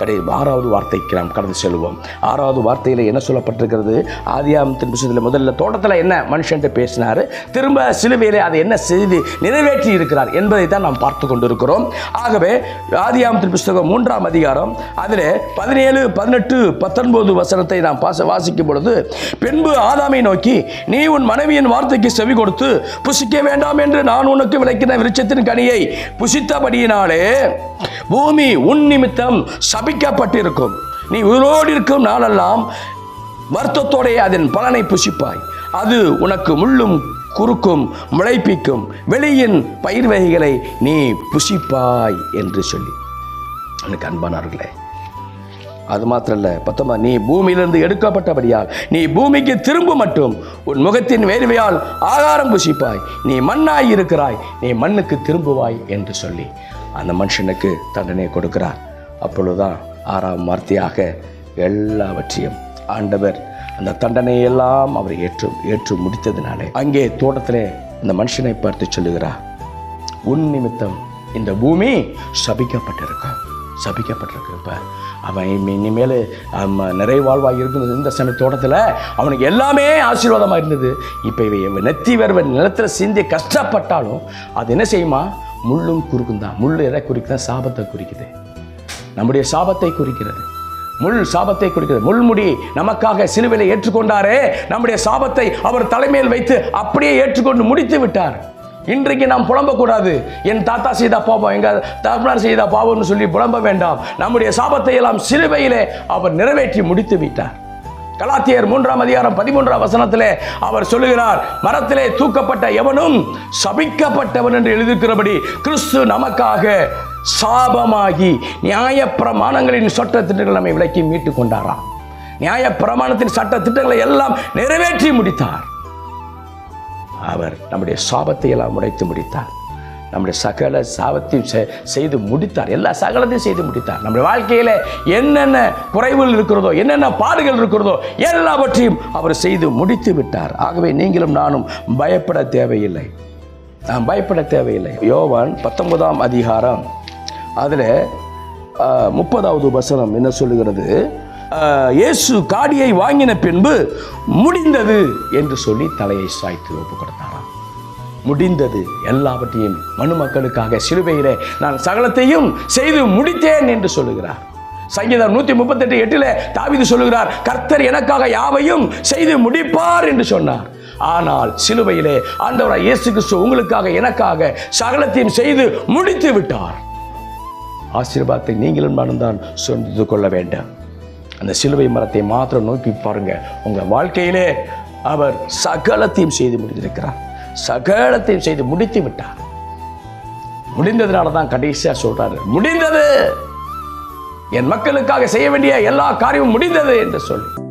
கடை ஆறாவது வார்த்தைக்கு நாம் கடந்து செல்வோம். ஆறாவது வார்த்தையில் என்ன சொல்லப்பட்டிருக்கிறது? ஆதியாமத்தின் விஷயத்தில் முதல்ல தோட்டத்தில் என்ன மனுஷன்ட்டு பேசினார்? திரும்ப சிலுவையில் அதை என்ன செய்து நிறைவேற்றி இருக்கிறார் என்பதை தான் நாம் பார்த்து கொண்டிருக்கிறோம். ஆகவே ஆதியாமத்தின் புஸ்தகம் மூன்றாம் அதிகாரம் அதில் பதினேழு பதினெட்டு பத்தொன்பது வசனத்தை நாம் பாச வாசிக்கும் பொழுது பின்பு ஆதாமை நோக்கி நீ உன் மனைவியின் வார்த்தைக்கு செவி கொடுத்து புசிக்க வேண்டாம் என்று நான் உனக்கு விளக்கின விருட்சத்தின் கனியை புசித்தபடியினாலே பூமி உன் நிமித்தம் சபிக்கப்பட்டிருக்கும். நீ உயிரோடு இருக்கும் நாளெல்லாம் வருத்தத்தோடே அதன் பலனை புசிப்பாய். அது உனக்கு முள்ளும் குறுக்கும் முளைப்பிக்கும். வெளியின் பயிர் வகைகளை நீ புசிப்பாய் என்று சொல்லி. எனக்கு அன்பானார்களே அது மாத்திரம் இல்லை பத்தொன்பது நீ பூமியிலிருந்து எடுக்கப்பட்டபடியால் நீ பூமிக்கு திரும்ப மட்டும் உன் முகத்தின் வேர்வையால் ஆகாரம் புசிப்பாய். நீ மண்ணாய் இருக்கிறாய். நீ மண்ணுக்கு திரும்புவாய் என்று சொல்லி. அந்த மனுஷனுக்கு தண்டனை கொடுக்கிறார். அப்பொழுதுதான் ஆறாம் வார்த்தையாக எல்லாவற்றையும் ஆண்டவர் அந்த தண்டனையை எல்லாம் அவர் ஏற்று ஏற்று முடித்ததினாலே அங்கே தோட்டத்திலே அந்த மனுஷனை பார்த்து சொல்லுகிறார் உன் நிமித்தம் இந்த பூமி சபிக்கப்பட்டிருக்கும் சபிக்கப்பட்டிருக்கு இப்போ அவன் இனிமேல் நிறைவாழ்வாக இருக்குது இந்த சமய தோட்டத்தில் அவனுக்கு எல்லாமே ஆசீர்வாதமாக இருந்தது. இப்போ இவன் நெத்தி வருவன் நிலத்தில் சிந்தி கஷ்டப்பட்டாலும் அது என்ன செய்யுமா? முள்ளும் குறுக்கும் தான் முள் எதை குறிக்குதா? சாபத்தை குறிக்குது. நம்முடைய சாபத்தை குறிக்கிறது. முள் சாபத்தை குறிக்கிறது. முள்முடி நமக்காக சிலுவையில் ஏற்றுக்கொண்டாரே. நம்முடைய சாபத்தை அவர் தலைமையில் வைத்து அப்படியே ஏற்றுக்கொண்டு முடித்து விட்டார். இன்றைக்கு நாம் புலம்பக்கூடாது. என் தாத்தா செய்தா பாவம் எங்கள் தகப்பனார் செய்தா பாவம்னு சொல்லி புலம்ப வேண்டாம். நம்முடைய சாபத்தை எல்லாம் சிலுவையிலே அவர் நிறைவேற்றி முடித்து விட்டார். கலாத்தியர் மூன்றாம் அதிகாரம் பதிமூன்றாம் வசனத்திலே அவர் சொல்லுகிறார் மரத்திலே தூக்கப்பட்ட எவனும் சபிக்கப்பட்டவன் என்று எழுதியிருக்கிறபடி கிறிஸ்து நமக்காக சாபமாகி நியாய பிரமாணங்களின் சட்ட திட்டங்களை நம்மை விலக்கி மீட்டு கொண்டாராம் நியாய பிரமாணத்தின் சட்ட திட்டங்களை எல்லாம் நிறைவேற்றி முடித்தார். அவர் நம்முடைய சாபத்தை எல்லாம் உடைத்து முடித்தார். நம்முடைய சகல சாபத்தையும் செ- செய்து முடித்தார். எல்லா சகலத்தையும் செய்து முடித்தார். நம்முடைய வாழ்க்கையில் என்னென்ன குறைவுகள் இருக்கிறதோ என்னென்ன பாடுகள் இருக்கிறதோ எல்லாவற்றையும் அவர் செய்து முடித்து விட்டார். ஆகவே நீங்களும் நானும் பயப்பட தேவையில்லை. நாம் பயப்பட தேவையில்லை. யோவான் பத்தொன்பதாம் அதிகாரம் அதில் முப்பதாவது வசனம் என்ன சொல்லுகிறது? இயேசு காடியை வாங்கின பின்பு முடிந்தது என்று சொல்லி தலையை சாய்த்து ஒப்பு கொடுத்தாராம் முடிந்தது. எல்லாவற்றையும் மனு மக்களுக்காக சிலுவையிலே நான் சகலத்தையும் செய்து முடித்தேன் என்று சொல்லுகிறார். சங்கீதம் நூற்றி முப்பத்தெட்டு எட்டில் தாவிது சொல்லுகிறார் கர்த்தர் எனக்காக யாவையும் செய்து முடிப்பார் என்று சொன்னார். ஆனால் சிலுவையிலே ஆண்டவராய் இயேசு கிறிஸ்து உங்களுக்காக எனக்காக சகலத்தையும் செய்து முடித்து விட்டார். ஆசீர்வாதத்தை நீங்களும் மனம்தான் சொந்து கொள்ள வேண்டாம். அந்த சிலுவை மரத்தை மாத்திரம் நோக்கி பாருங்க. உங்க வாழ்க்கையிலே அவர் சகலத்தையும் செய்து முடித்திருக்கிறார். சகலத்தையும் செய்து முடித்து விட்டார். முடிந்ததுனால தான் கடைசியா சொல்றாரு முடிந்தது! என் மக்களுக்காக செய்ய வேண்டிய எல்லா காரியமும் முடிந்தது என்று சொல்லி.